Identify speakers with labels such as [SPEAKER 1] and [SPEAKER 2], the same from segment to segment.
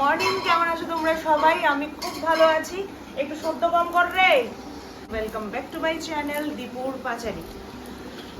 [SPEAKER 1] Morning, কেমন আছো তোমরা সবাই? আমি খুব ভালো আছি। একটু সদ্য কম কর রে। Welcome back to my channel দীপুর পাচারি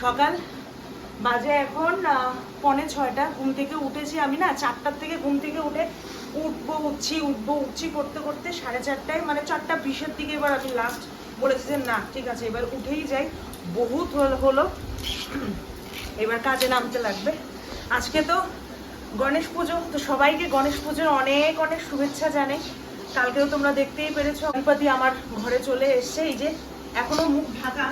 [SPEAKER 1] সকাল বাজে এখন পনে ছয়টা। ঘুম থেকে উঠেছি আমি না, চারটার থেকে ঘুম থেকে উঠে উঠবো, উঠছি উঠবো, উঠছি করতে করতে সাড়ে চারটায় মানে চারটা বিশের দিকে এবার আমি লাস্ট বলেছি যে না, ঠিক আছে, এবার উঠেই যাই। বহুত হল- হলো। এবার কাজে নামতে লাগবে। আজকে তো গণেশ পুজো, তো সবাইকে গণেশ পুজোর অনেক অনেক শুভেচ্ছা জানাই। কালকেও তোমরা দেখতেই পেরেছ, গণপতি আমার ঘরে চলে এসছে। এই যে, এখনও মুখ ঢাকা।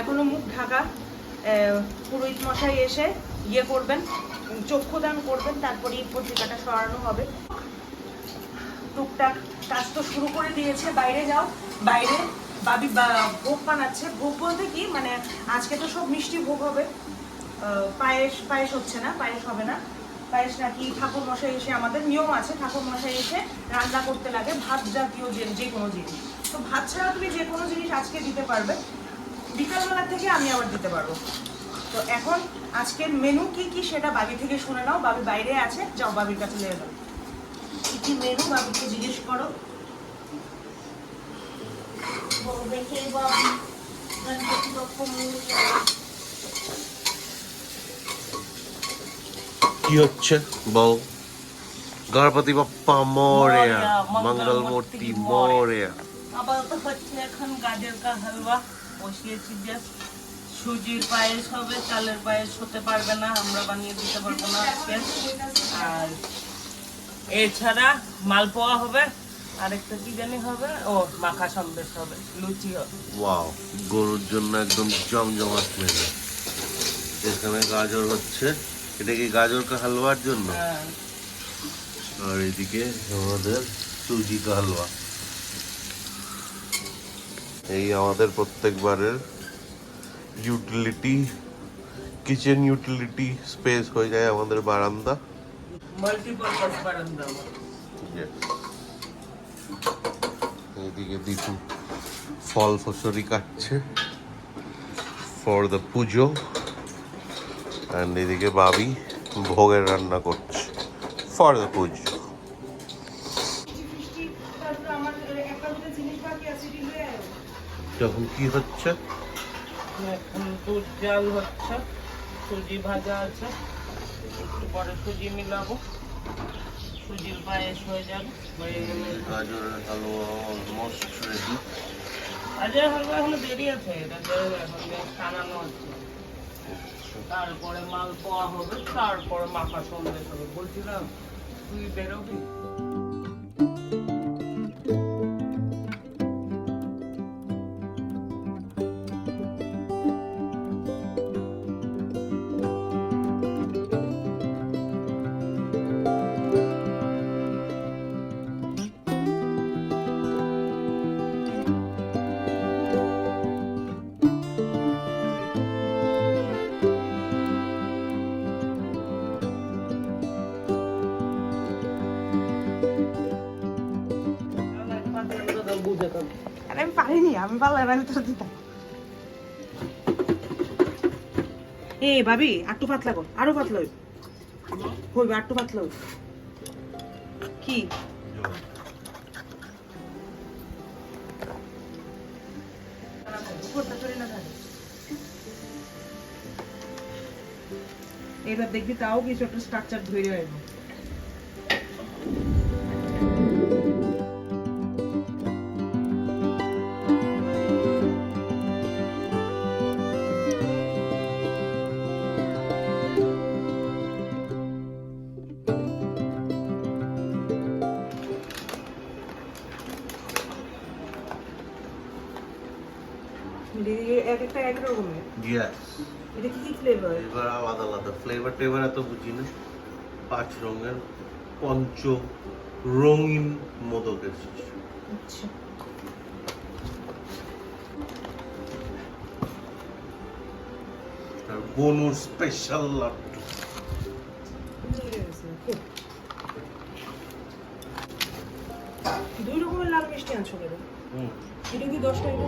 [SPEAKER 1] এখনও মুখ ঢাকা। পুরোহিত মশাই এসে ইয়ে করবেন, চক্ষুদান করবেন তারপরে এই পত্রিকাটা সরানো হবে। টুকটাক কাজ তো শুরু করে দিয়েছে, বাইরে যাও। বাইরে বাবি ভোগ বানাচ্ছে। ভোগ বলতে কি মানে আজকে তো সব মিষ্টি ভোগ হবে। পায়েস পায়েস হচ্ছে না, পায়েস হবে না। পায়েস নাকি ঠাকুর মশাই এসে আমাদের নিয়ম আছে, ঠাকুর মশাই এসে রান্না করতে লাগে ভাত জাতীয় যে যে কোনো জিনিস। তো ভাত ছাড়া তুমি যে কোনো জিনিস আজকে দিতে পারবে। বিকালবেলা থেকে আমি আবার দিতে পারব। তো এখন আজকের মেনু কি কি সেটা বাবি থেকে শুনে নাও। বাবি বাইরে আছে, যাও বাবির কাছে লেগে যাও। কি কি মেনু বাবিকে জিজ্ঞেস করো? কে
[SPEAKER 2] হচ্ছে? বউ গণপতি বাপ্পা মোরয়া, মঙ্গল মূর্তি মোরেয়া
[SPEAKER 1] আপাতত হচ্ছে এখন গাজর কা হালুয়া বসিয়েছি জাস্ট সুজির পায়েস হবে চালের পায়েস হতে পারবে না আমরা বানিয়ে দিতে পারব না আজকে। আর এছাড়া মালপোয়া হবে। আরেকটা কি জানি হবে? ও মাখা সন্দেশ হবে লুচি হবে।
[SPEAKER 2] ওয়াও গরুর জন্য একদম জমজমাট মেলে এখানে গাজর হচ্ছে। এটা কি গাজর কা হালুয়ার জন্য?
[SPEAKER 1] হ্যাঁ।
[SPEAKER 2] আর এদিকে আমাদের সুজি কা হালুয়া। এই আমাদের প্রত্যেকবারের ইউটিলিটি কিচেন ইউটিলিটি স্পেস হয়ে যায় আমাদের বারান্দা।
[SPEAKER 1] মাল্টিপারপাস বারান্দা
[SPEAKER 2] এইদিকে দীপু ফল ফসরি কাটছে ফর দ্য পুজো। অ্যান্ড এদিকে বাবি ভোগের রান্না করছে ফর দ্য পুজো। যখন কি হচ্ছে।
[SPEAKER 1] জাল হচ্ছে, সুজি ভাজা আছে পরে সুজি মিলাবো।
[SPEAKER 2] গাজরের হালুয়া অলমোস্ট রেডি
[SPEAKER 1] হালুয়া এখনও দেরি আছে তারপরে মাল পাওয়া হবে, তারপরে মাখা সন্দেশ হবে। বলছিলাম, তুই বেরোবি? আমি দিতাম এ, ভাবি পাতলা কর আরও পাতলা হইব হইবে পাতলা হইব কি। এবার দেখবি তাও কিছু একটা স্ট্রাকচার ধরে আসব এক একটা এক রকমের।
[SPEAKER 2] ইয়েস
[SPEAKER 1] এটা কি কি ফ্লেভার
[SPEAKER 2] এবার আলাদা আলাদা। ফ্লেভার টেভার এত বুঝি না। পাঁচ রঙের পঞ্চ রঙিন মোদক
[SPEAKER 1] আচ্ছা।
[SPEAKER 2] আর বনুর স্পেশাল লাড্ডু।
[SPEAKER 1] দুই রকমের লাল মিষ্টি আনছো কেন? এটা কি দশ টাকা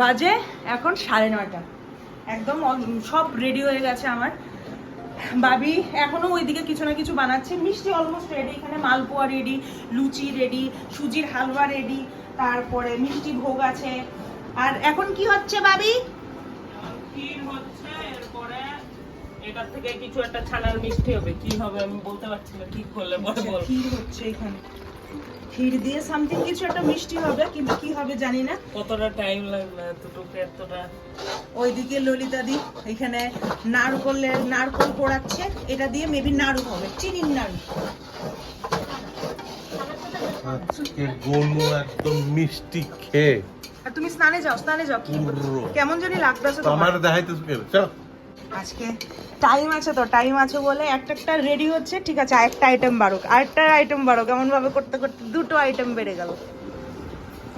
[SPEAKER 1] বাজে এখন সাড়ে নয়টা। একদম সব রেডি হয়ে গেছে আমার। বাবি এখনও ওইদিকে কিছু না কিছু বানাচ্ছে। মিষ্টি অলমোস্ট রেডি এখানে মালপোয়া রেডি লুচি রেডি সুজির হালুয়া রেডি তারপরে মিষ্টি ভোগ আছে। আর এখন কি হচ্ছে বাবি
[SPEAKER 3] হচ্ছে এরপরে এটার থেকে কিছু একটা ছানার মিষ্টি হবে। কি হবে আমি বলতে পারছি না ঠিক করলে পরে বল
[SPEAKER 1] কি হচ্ছে এখানে। ক্ষীর দিয়ে সামথিং কিছু একটা মিষ্টি হবে কিন্তু কি হবে জানি না।
[SPEAKER 3] কতটা টাইম লাগবে এতটুকু এতটা?
[SPEAKER 1] ওইদিকে ললিতা দি এখানে নারকলের নারকল পোড়াচ্ছে এটা দিয়ে মেবি নাড়ু হবে চিনির নাড়ু।
[SPEAKER 2] একদম মিষ্টি খেয়ে
[SPEAKER 1] আর তুমি স্নানে যাও স্নানে যাও কি কেমন জানি লাগতেছে তোমার।
[SPEAKER 2] দেখাইতেছ চল।
[SPEAKER 1] আজকে টাইম আছে তো টাইম আছে বলে একটা একটা রেডি হচ্ছে ঠিক আছে আরেকটা আইটেম বাড়ুক আরেকটা আইটেম বাড়ুক এমন ভাবে করতে করতে দুটো আইটেম বেড়ে গেল।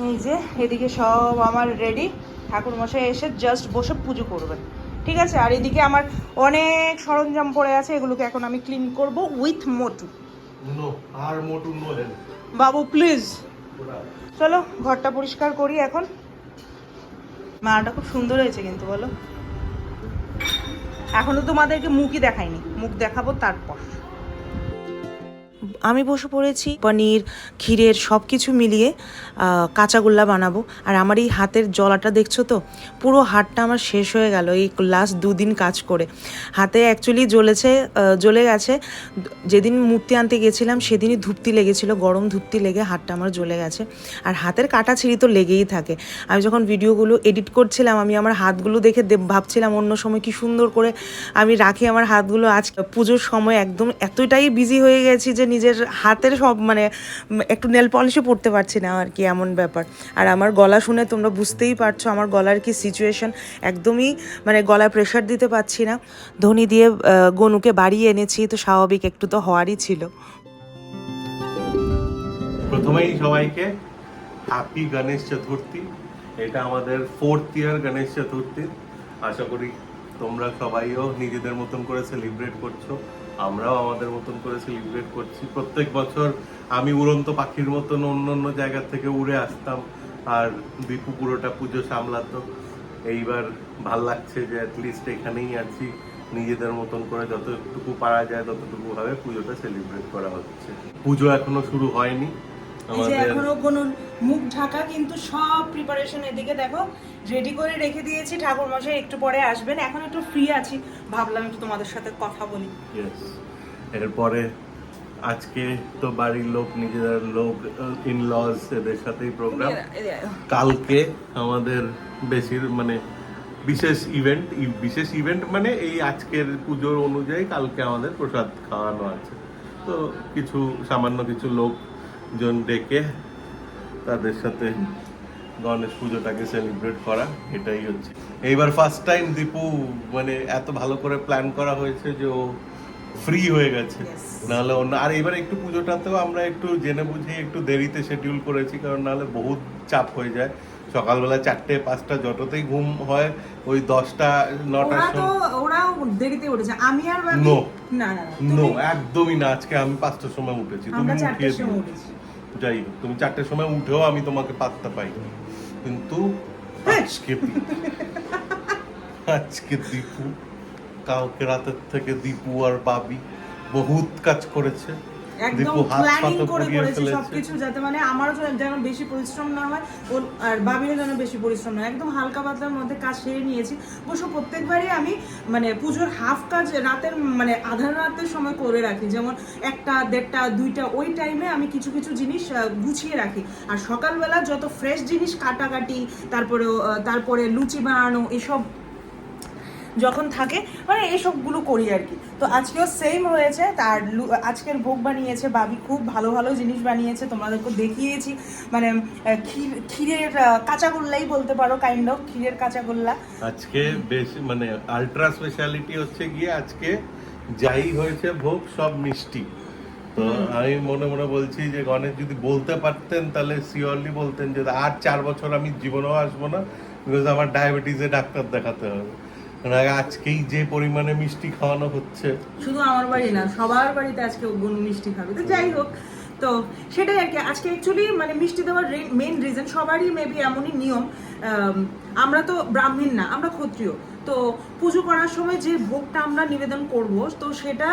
[SPEAKER 1] এই যে এদিকে সব আমার রেডি ঠাকুর মশাই এসে জাস্ট বসে পুজো করবেন ঠিক আছে? আর এদিকে আমার অনেক সরঞ্জাম পড়ে আছে এগুলোকে এখন আমি ক্লিন করব with Motu
[SPEAKER 2] no R Motu no help
[SPEAKER 1] Babu please চলো ঘরটা পরিষ্কার করি এখন। মাটা খুব সুন্দর হয়েছে কিন্তু বলো। এখনও তোমাদেরকে মুখই দেখাইনি। মুখ দেখাবো তারপর। আমি বসে পড়েছি, পনির, ক্ষীরের সব কিছু মিলিয়ে কাঁচাগোল্লা বানাবো। আর আমার এই হাতের জলাটা দেখছ তো? পুরো হাতটা আমার শেষ হয়ে গেল এই লাস্ট দুদিন কাজ করে। হাতে অ্যাকচুয়ালি জ্বলেছে জ্বলে গেছে। যেদিন মূর্তি আনতে গেছিলাম, সেদিনই ধূপতি লেগেছিল, গরম ধূপতি লেগে হাতটা আমার জ্বলে গেছে। আর হাতের কাটা ছিঁড়ি তো লেগেই থাকে। আমি যখন ভিডিওগুলো এডিট করছিলাম, আমি আমার হাতগুলো দেখে ভাবছিলাম অন্য সময় কি সুন্দর করে আমি রাখি আমার হাতগুলো। আজ পুজোর সময় একদম এতটাই বিজি হয়ে গেছি যে নিজের হাতের সব মানে একটু নেল পলিশও পড়তে পারছি না আর কি, এমন ব্যাপার। আর আমার গলা শুনে তোমরা বুঝতেই পারছ আমার গলার কি সিচুয়েশন একদমই মানে গলায় প্রেশার দিতে পারছি না। ধনী দিয়ে গনুকে বাড়িয়ে এনেছি, তো স্বাভাবিক একটু তো হওয়ারই ছিল।
[SPEAKER 2] প্রথমেই সবাইকে হ্যাপি গণেশ চতুর্থী। এটা আমাদের ফোর্থ ইয়ার গণেশ চতুর্থী। আশা করি তোমরা সবাইও নিজেদের মতন করে সেলিব্রেট করছ। আমরাও আমাদের মতন করে সেলিব্রেট করছি। প্রত্যেক বছর আমি উড়ন্ত পাখির মতন অন্য অন্য জায়গা থেকে উড়ে আসতাম আর দীপু পুরোটা পুজো সামলাতো। এইবার ভালো লাগছে যে অ্যাটলিস্ট এখানেই আছি। নিজেদের মতন করে যতটুকু পারা যায় ততটুকু ভাবে পুজোটা সেলিব্রেট করা হচ্ছে। পুজো এখনও শুরু হয়নি।
[SPEAKER 1] এই যে এখনও কোনো মুখ ঢাকা কিন্তু সব প্রিপারেশন এদিকে দেখো রেডি করে রেখে দিয়েছি। ঠাকুর মশাই একটু পরে আসবেন। এখন একটু ফ্রি আছি। ভাবলাম একটু তোমাদের সাথে কথা বলি.
[SPEAKER 2] এরপরে আজকে তো বাড়ির লোক নিজেদের লোক ইন লজ এদের সাথেই প্রোগ্রাম কালকে আমাদের বেশির মানে বিশেষ ইভেন্ট বিশেষ ইভেন্ট মানে এই আজকের পুজোর অনুযায়ী কালকে আমাদের প্রসাদ খাওয়ানো আছে। তো কিছু সামান্য কিছু লোকজন ডেকে তাদের সাথে গণেশ পুজোটাকে সেলিব্রেট করা এটাই হচ্ছে। এইবার ফার্স্ট টাইম দীপু মানে এত ভালো করে প্ল্যান করা হয়েছে যে ও ফ্রি হয়ে গেছে। নাহলে অন্য আর এবার একটু পুজোটাতেও আমরা একটু জেনে বুঝে একটু দেরিতে শেডিউল করেছি কারণ নাহলে বহুত চাপ হয়ে যায়। সকালবেলা চারটে পাঁচটা যততেই ঘুম হয় ওই দশটা নটার সময়।
[SPEAKER 1] ওরাও দেরিতে উঠেছে। আমি আর. না না না,
[SPEAKER 2] একদমই না। আজকে আমি পাঁচটার সময় উঠেছি। তুমি উঠিয়ে যাই হোক তুমি চারটের সময় উঠেও আমি তোমাকে পাত্তা পাই কিন্তু আজকে দীপু। আজকে দীপু। কালকে রাতের থেকে দীপু আর বাবি বহুত কাজ করেছে।
[SPEAKER 1] একদম প্ল্যানিং করে করেছি সবকিছু যাতে মানে আমারও যেন- বেশি পরিশ্রম না হয় ওর আর বাবিরও যেন বেশি পরিশ্রম না একদম হালকা পাতলার মধ্যে কাজ সেরে নিয়েছি। অবশ্য প্রত্যেকবারই আমি মানে পুজোর হাফ কাজ রাতের মানে আধার রাতের সময় করে রাখি। যেমন একটা দেড়টা দুইটা ওই টাইমে আমি কিছু কিছু জিনিস গুছিয়ে রাখি। আর সকালবেলা যত ফ্রেশ জিনিস কাটাকাটি তারপরে তারপরে লুচি বানানো এসব যখন থাকে মানে এইসবগুলো করি আর কি। তো আজকেও সেম হয়েছে তার আজকের ভোগ বানিয়েছে বাবি খুব ভালো ভালো জিনিস বানিয়েছে তোমাদেরকে দেখিয়েছি। মানে ক্ষীর ক্ষীরের কাঁচাগোল্লাই বলতে পারো কাইন্ড অফ ক্ষীরের কাঁচাগোল্লা।
[SPEAKER 2] আজকে বেশ মানে আলট্রা স্পেশালিটি হচ্ছে গিয়ে আজকে যাই হয়েছে ভোগ সব মিষ্টি। তো আমি মনে মনে বলছি যে গণেশ যদি বলতে পারতেন তাহলে শিওরলি বলতেন যে আর চার বছর আমি জীবনেও আসব না বিকজ আমার ডায়াবেটিসে ডাক্তার দেখাতে হবে। আজকেই যে পরিমাণে মিষ্টি খাওয়ানো হচ্ছে।
[SPEAKER 1] শুধু আমার বাড়ি না, সবার বাড়িতে আজকে গুণ মিষ্টি খাবে। তো যাই হোক, তো সেটাই আর কি। আজকে অ্যাকচুয়ালি মানে মিষ্টি দেওয়ার মেন রিজন সবারই মেবি এমনই নিয়ম আমরা তো ব্রাহ্মণ না, আমরা ক্ষত্রিয়। তো পুজো করার সময় যে ভোগটা আমরা নিবেদন করব, তো সেটা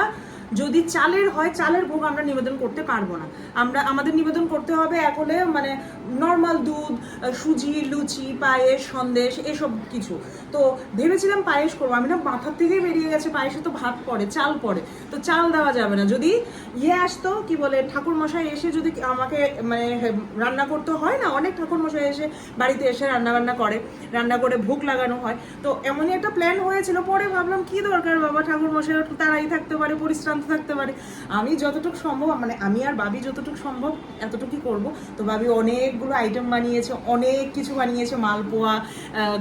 [SPEAKER 1] যদি চালের হয়, চালের ভোগ আমরা নিবেদন করতে পারব না। আমরা, আমাদের নিবেদন করতে হবে এক হলে মানে নর্মাল দুধ, সুজি, লুচি, পায়েস, সন্দেশ, এসব কিছু। তো ভেবেছিলাম পায়েস করব। আমি না মাথার থেকেই বেরিয়ে গেছে, পায়েসে তো ভাত পড়ে, চাল পড়ে। তো চাল দেওয়া যাবে না। যদি ইয়ে আসতো, কি বলে ঠাকুর মশাই এসে যদি আমাকে মানে রান্না করতে হয় না, অনেক ঠাকুর মশাই এসে বাড়িতে এসে রান্না বান্না করে, রান্না করে ভোগ লাগানো হয়। তো এমনই একটা প্ল্যান হয়েছিল। পরে ভাবলাম, কি দরকার বাবা? ঠাকুর মশাই তাড়াই থাকতে পারে, পরিশ্রান্ত থাকতে পারে। আমি যতটুকু সম্ভব মানে আমি আর বাবি যতটুকু সম্ভব এতটুকুই করব। তো বাবি অনেকগুলো আইটেম বানিয়েছে, অনেক কিছু বানিয়েছে, মালপোয়া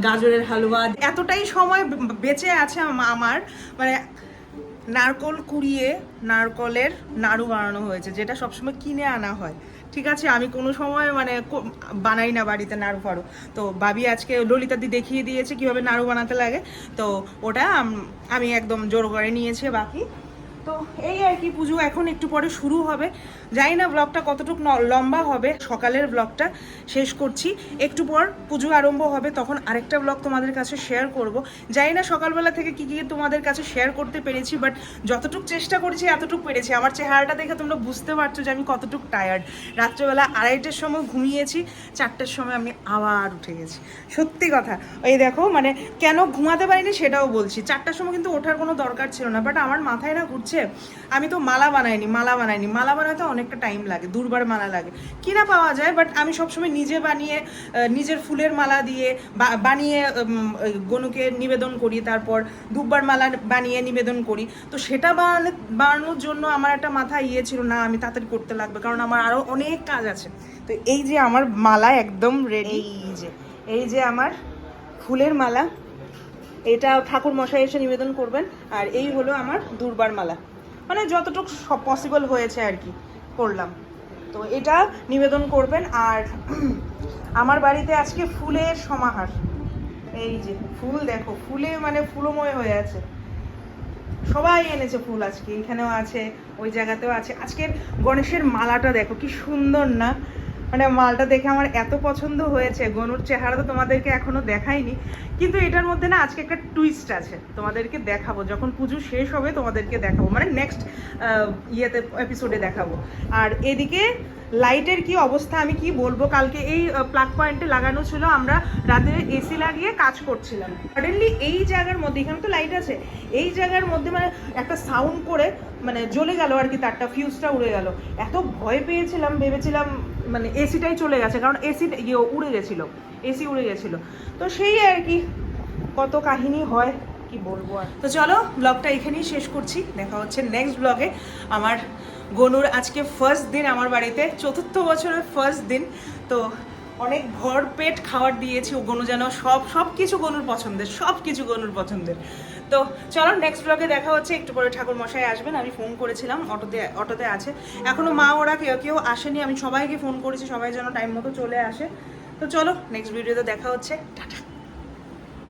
[SPEAKER 1] গাজরের হালুয়া। এতটাই সময় বেঁচে আছে আম- আমার। মানে নারকল কুড়িয়ে নারকলের নাড়ু বানানো হয়েছে, যেটা সবসময় কিনে আনা হয়। ঠিক আছে, আমি কোনো সময় মানে বানাই না বাড়িতে নাড়ু ফাড়ু। তো বাবি আজকে ললিতাদি দেখিয়ে দিয়েছে কীভাবে নাড়ু বানাতে লাগে। তো ওটা আমি একদম জোর করে নিয়েছি বাকি। তো এই আর কি, পুজো এখন একটু পরে শুরু হবে। জানি না ব্লগটা কতটুকু লম্বা হবে, সকালের ব্লগটা শেষ করছি। একটু পর পুজো আরম্ভ হবে, তখন আরেকটা ব্লগ তোমাদের কাছে শেয়ার করব। জানি না সকালবেলা থেকে কি কি তোমাদের কাছে শেয়ার করতে পেরেছি বাট যতটুকু চেষ্টা করেছি, এতটুকু পেরেছি। আমার চেহারাটা দেখে তোমরা বুঝতে পারছ যে আমি কতটুকু টায়ার্ড রাত্রেবেলা আড়াইটের সময় ঘুমিয়েছি, চারটের সময় আমি আবার উঠে গেছি। সত্যি কথা, এই দেখো মানে কেন ঘুমাতে পারিনি সেটাও বলছি। চারটার সময় কিন্তু ওঠার কোনো দরকার ছিল না বাট আমার মাথায় না ঘুরছে আমি তো মালা বানাইনি মালা বানাইনি। মালা বানাতে অনেকটা টাইম লাগে, দুর্বার মালা লাগে। কিনা পাওয়া যায় বাট আমি সবসময় নিজে বানিয়ে নিজের ফুলের মালা দিয়ে বানিয়ে গনুকে নিবেদন করি, তারপর দুব্বার মালা বানিয়ে নিবেদন করি। তো সেটা বানালে বানানোর জন্য আমার একটা মাথা ইয়ে ছিল, না, আমি তাড়াতাড়ি করতে লাগবে, কারণ আমার আরও অনেক কাজ আছে। তো এই যে আমার মালা একদম রেডি এই যে এই যে আমার ফুলের মালা এটা ঠাকুর মশাই এসে নিবেদন করবেন, আর এই হলো আমার দুর্বার মালা। মানে যতটুকু পসিবল হয়েছে আর কি, করলাম। তো এটা নিবেদন করবেন, আর আমার বাড়িতে আজকে ফুলের সমাহার। এই যে, ফুল দেখো, ফুলে মানে ফুলময় হয়ে আছে। সবাই এনেছে ফুল আজকে, এখানেও আছে, ওই জায়গাতেও আছে। আজকের গণেশের মালাটা দেখো, কি সুন্দর না? মানে মালটা দেখে আমার এত পছন্দ হয়েছে। গনুর চেহারা তো তোমাদেরকে এখনও দেখাইনি। কিন্তু এটার মধ্যে না আজকে একটা টুইস্ট আছে। তোমাদেরকে দেখাবো। যখন পুজো শেষ হবে তোমাদেরকে দেখাবো। মানে নেক্সট ইয়েতে এপিসোডে দেখাবো। আর এদিকে লাইটের কি অবস্থা, আমি কি বলব? কালকে এই প্লাগ পয়েন্টে লাগানো ছিল। আমরা রাতে এসি লাগিয়ে কাজ করছিলাম। সাডেনলি এই জায়গার মধ্যে, এখানে তো লাইট আছে। এই জায়গার মধ্যে মানে একটা সাউন্ড করে মানে জ্বলে গেল আর কি তারটা ফিউজটা উড়ে গেল। এত ভয় পেয়েছিলাম, ভেবেছিলাম মানে এসিটাই চলে গেছে, কারণ এসি ইয়ে উড়ে গেছিল, এসি উড়ে গেছিল। তো সেই আর কি, কত কাহিনী হয়, কি বলব আর। তো চলো, ব্লগটা এখানেই শেষ করছি। দেখা হচ্ছে নেক্সট ব্লগে। আমার গনুর আজকে ফার্স্ট দিন আমার বাড়িতে, চতুর্থ বছরের ফার্স্ট দিন। তো অনেক ভরপেট খাবার দিয়েছি। ও গনু যেন সব সব কিছু গনুর পছন্দের সব কিছু গনুর পছন্দের। তো চলো নেক্সট ব্লগে দেখা হচ্ছে। একটু পরে ঠাকুর মশাই আসবেন। আমি ফোন করেছিলাম, অটোতে অটোতে আছে। এখনও মা ওরা কেউ কেউ আসেনি। আমি সবাইকে ফোন করেছি, সবাই যেন টাইম মতো চলে আসে। তো চলো নেক্সট ভিডিওতে দেখা হচ্ছে। টাটা।